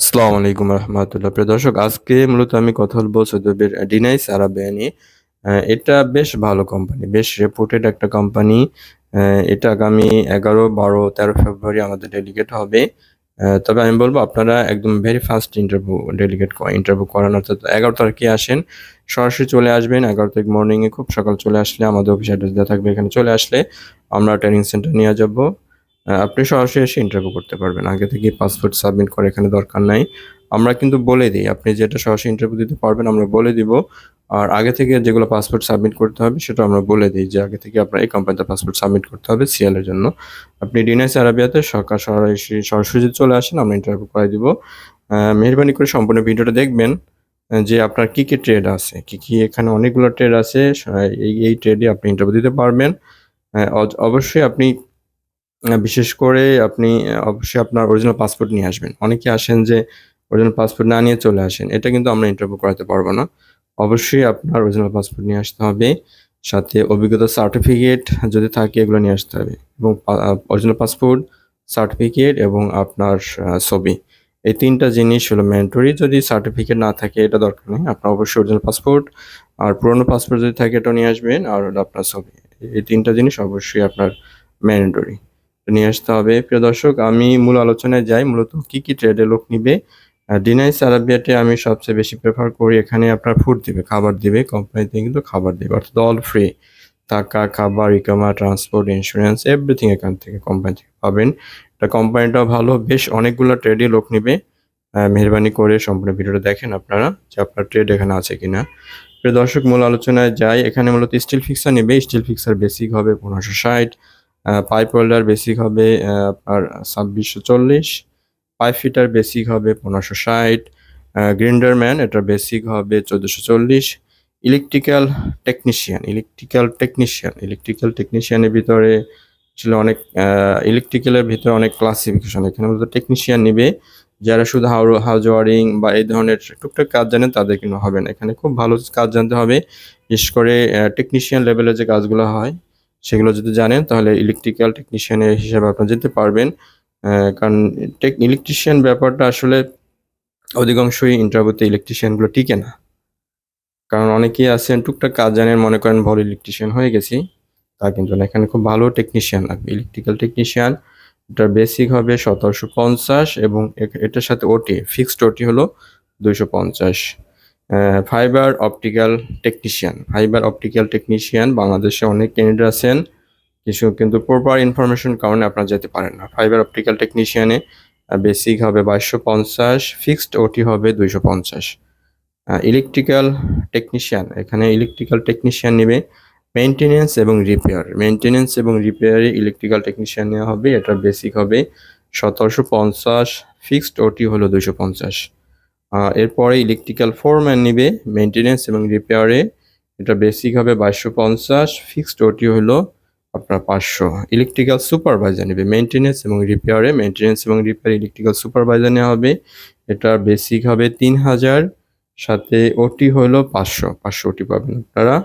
আসসালামু আলাইকুম রহমতুল্লাহ। প্রিয় আজকে মূলত আমি কথা বলব সৌদি আরবের ডিনাইস আরাবিয়া নিয়ে এটা বেশ ভালো কোম্পানি বেশ রেপুটেড একটা কোম্পানি এটা আগামী এগারো, বারো, তেরো ফেব্রুয়ারি আমাদের ডেলিগেট হবে। তবে আমি বলব, আপনারা একদম very first interview delegate interview করান, অর্থাৎ এগারো তারিখে আসেন, সরাসরি চলে আসবেন। এগারো তারিখ মর্নিংয়ে খুব সকাল চলে আসলে আমাদের অফিস অ্যাড্রেস দেওয়া থাকবে, এখানে চলে আসলে আমরা ট্রেনিং সেন্টার নিয়ে যাব। আপনি সরাসরি এসে ইন্টারভিউ করতে পারবেন। আগে থেকে পাসপোর্ট সাবমিট করে এখানে দরকার নাই। আমরা কিন্তু বলে দিই, আপনি যেটা সরাসরি ইন্টারভিউ দিতে পারবেন, আমরা বলে দিব। আর আগে থেকে যেগুলো পাসপোর্ট সাবমিট করতে হবে, সেটা আমরা বলে দিই যে আগে থেকে আপনার এই কোম্পানিতে পাসপোর্ট সাবমিট করতে হবে সিএল এর জন্য। আপনি ডিনাইস আরাবিয়াতে সরকার সরাসরি সরাসরি চলে আসেন, আমরা ইন্টারভিউ করাই দিব। মেহরবানি করে সম্পূর্ণ ভিডিওটা দেখবেন যে আপনার কী কী ট্রেড আছে, কী কী এখানে অনেকগুলো ট্রেড আছে এই এই ট্রেডে আপনি ইন্টারভিউ দিতে পারবেন। অবশ্যই আপনি বিশেষ করে আপনি অবশ্যই আপনার অরিজিনাল পাসপোর্ট নিয়ে আসবেন। অনেকে আসেন যে অরিজিনাল পাসপোর্ট না নিয়ে চলে আসেন। এটা কিন্তু আমরা ইন্টারভিউ করাতে পারব না। অবশ্যই আপনার অরিজিনাল পাসপোর্ট নিয়ে আসতে হবে। সাথে অভিজ্ঞতা সার্টিফিকেট যদি থাকে, এগুলো নিয়ে আসতে হবে। এবং অরিজিনাল পাসপোর্ট সার্টিফিকেট এবং আপনার ছবি। এই তিনটা জিনিস হলো ম্যান্ডটরি যদি সার্টিফিকেট না থাকে, এটা দরকার নেই। আপনার অবশ্যই অরিজিনাল পাসপোর্ট আর পুরনো পাসপোর্ট যদি থাকে এটা নিয়ে আসবেন। আর আপনার ছবি। এই তিনটা জিনিস অবশ্যই আপনার ম্যান্ডটরি নিয়ে আসতে হবে। প্রিয় দর্শক, আমি মূল আলোচনায় যাই। মূলত কি কি ট্রেডে লোক নিবে? ডিনাইস আরাবিয়াতে আমি সবচেয়ে বেশি প্রেফার করি। এখানে আপনার ফুড দিবে, খাবার দিবে কোম্পানিতে কিন্তু খাবার দিবে, অর্থাৎ অল ফ্রি টাকা, খাবার ইকামা ট্রান্সপোর্ট ইন্স্যুরেন্স এভরিথিং এখান থেকে কোম্পানি থেকে পাবেন। এটা কোম্পানিটাও ভালো। বেশ অনেকগুলো ট্রেডে লোক নিবে। মেহরবানি করে সম্পূর্ণ ভিডিওটা দেখেন আপনারা যে আপনার ট্রেড এখানে আছে কিনা। প্রিয় দর্শক, মূল আলোচনায় যাই। এখানে মূলত স্টিল ফিক্সার নেবে। স্টিল ফিক্সার বেসিক হবে পনেরোশো ষাট। পাইপ হোল্ডার বেসিক হবে আপনার ছাব্বিশশো চল্লিশ। পাইপ ফিটার বেসিক হবে পনেরোশো ষাট। গ্রিন্ডার ম্যান এটার বেসিক হবে চোদ্দোশো চল্লিশ। Electrical technician electrical technician electrical টেকনিশিয়ানের ভিতরে ছিল অনেক ইলেকট্রিক্যালের ভিতরে অনেক ক্লাসিফিকেশন এখানে মূলত টেকনিশিয়ান নিবে, যারা শুধু হাউ হাউজ ওয়ারিং বা এই ধরনের টুকটাক কাজ জানেন তাদের কিন্তু হবে না। এখানে খুব ভালো কাজ জানতে হবে, বিশেষ করে টেকনিশিয়ান লেভেলের যে কাজগুলো হয় সেগুলো যদি জানেন, তাহলে ইলেকট্রিক্যাল টেকনিশিয়ানের হিসাবে আপনারা যেতে পারবেন। কারণ টেক ইলেকট্রিশিয়ান ব্যাপারটা আসলে অধিকাংশই ইন্টারভিউতে ইলেকট্রিশিয়ানগুলো টিকে না। কারণ অনেকেই আছেন, টুকটাক কাজ জানেন, মনে করেন ভালো ইলেকট্রিশিয়ান হয়ে গেছি। তা কিন্তু না, এখানে খুব ভালো টেকনিশিয়ান লাগবে ইলেকট্রিক্যাল টেকনিশিয়ান এটার বেসিক হবে সতেরোশো পঞ্চাশ এবং এটার সাথে ওটি ফিক্সড ওটি হলো দুইশো পঞ্চাশ। Fibre optical technician fibre optical technician বাংলাদেশে অনেক ক্যান্ডিডেট আছেন, কিছু কিন্তু প্রপার ইনফরমেশন কারণে আপনারা যেতে পারেন না। ফাইবার অপটিক্যাল টেকনিশিয়ানে বেসিক হবে বাইশশো পঞ্চাশ ফিক্সড ওটি হবে দুইশো পঞ্চাশ। ইলেকট্রিক্যাল টেকনিশিয়ান এখানে ইলেকট্রিক্যাল টেকনিশিয়ান নেবে। মেনটেনেন্স এবং রিপেয়ার মেনটেনেন্স এবং রিপেয়ারে ইলেকট্রিক্যাল টেকনিশিয়ান নেওয়া হবে এটার বেসিক হবে। সতেরোশো পঞ্চাশ ফিক্সড ওটি হলো দুইশো পঞ্চাশ। এরপরে ইলেকট্রিক্যাল ফোরম্যান নিবে মেনটেনেন্স এবং রিপেয়ারে এটা বেসিক হবে বাইশশো পঞ্চাশ ফিক্সড ওটি হলো আপনার পাঁচশো। ইলেকট্রিক্যাল সুপারভাইজার নেবে মেনটেনেন্স এবং রিপেয়ারে মেনটেনেন্স এবং রিপেয়ার ইলেকট্রিক্যাল সুপারভাইজার নেওয়া হবে। এটার বেসিক হবে তিন হাজার সাথে ওটি হলো পাঁচশো। পাঁচশো ওটি পাবেন আপনারা।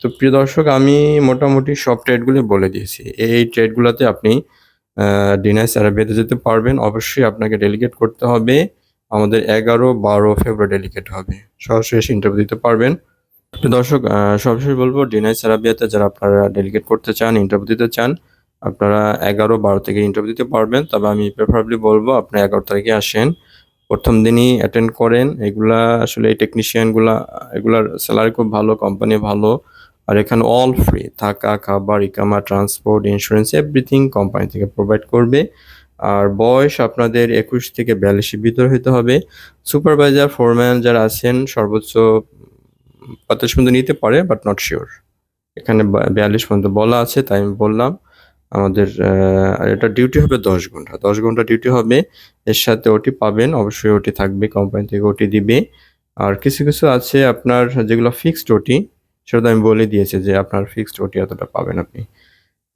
তো প্রিয় দর্শক, আমি মোটামুটি সব ট্রেডগুলো বলে দিয়েছি। এই ট্রেডগুলোতে আপনি ডিনাইস আরাবিয়াতে যেতে পারবেন। অবশ্যই আপনাকে ডেলিগেট করতে হবে। আমাদের এগারো বারো ফেব্রুয়ারি ডেলিকেট হবে। সরাসরি এসে ইন্টারভিউ দিতে পারবেন। তো দর্শক সরাসরি বলব ডিনাইস আরাবিয়াতে যারা আপনারা ডেলিকেট করতে চান ইন্টারভিউ দিতে চান, আপনারা এগারো বারো থেকে ইন্টারভিউ দিতে পারবেন। তবে আমি প্রেফারেবলি বলব, আপনি এগারো তারিখে আসেন। প্রথম দিনই অ্যাটেন্ড করেন। এগুলা আসলে এই টেকনিশিয়ানগুলা এগুলার স্যালারি খুব ভালো কোম্পানি ভালো। আর এখানে অল ফ্রি থাকা, খাবার, ইকামা ট্রান্সপোর্ট ইন্স্যুরেন্স এভরিথিং কোম্পানি থেকে প্রোভাইড করবে। আর বয়স আপনাদের একুশ থেকে বিয়াল্লিশের ভিতরে হতে হবে। সুপারভাইজার ফোরম্যান যারা আছেন, সর্বোচ্চ পঞ্চাশ পর্যন্ত নিতে পারে বাট নট শিওর এখানে বিয়াল্লিশ পর্যন্ত বলা আছে, তাই আমি বললাম। আমাদের এটা ডিউটি হবে দশ ঘণ্টা। দশ ঘণ্টা ডিউটি হবে। এর সাথে ওটি পাবেন, অবশ্যই ওটি থাকবে কোম্পানি থেকে ওটি দিবে। আর কিছু কিছু আছে আপনার যেগুলো ফিক্সড ওটি, সেটা তো আমি বলে দিয়েছি যে আপনার ফিক্সড ওটি এতটা পাবেন আপনি।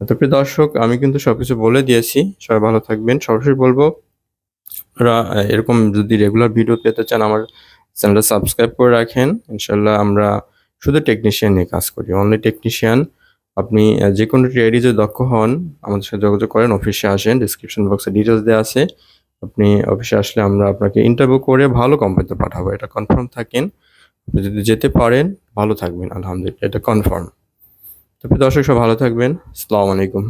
তো প্রিয় দর্শক, আমি কিন্তু সবকিছু বলে দিয়েছি। সবাই ভালো থাকবেন। সরাসরি বলব এরকম যদি রেগুলার ভিডিও পেতে চান, আমার চ্যানেলটা সাবস্ক্রাইব করে রাখেন। ইনশাল্লাহ আমরা শুধু টেকনিশিয়ান নিয়ে কাজ করি। অনলি টেকনিশিয়ান আপনি যে কোনো ট্রেডে যদি দক্ষ হন, আমাদের সাথে যোগাযোগ করেন অফিসে আসেন ডিসক্রিপশন বক্সে ডিটেলস দেওয়া আছে। আপনি অফিসে আসলে আমরা আপনাকে ইন্টারভিউ করে ভালো কোম্পানিতে পাঠাবো। এটা কনফার্ম থাকেন। যদি যেতে পারেন, ভালো থাকবেন, আলহামদুলিল্লাহ। এটা কনফার্ম তো প্রিয় দর্শক সব ভালো থাকবেন। আসসালামু আলাইকুম।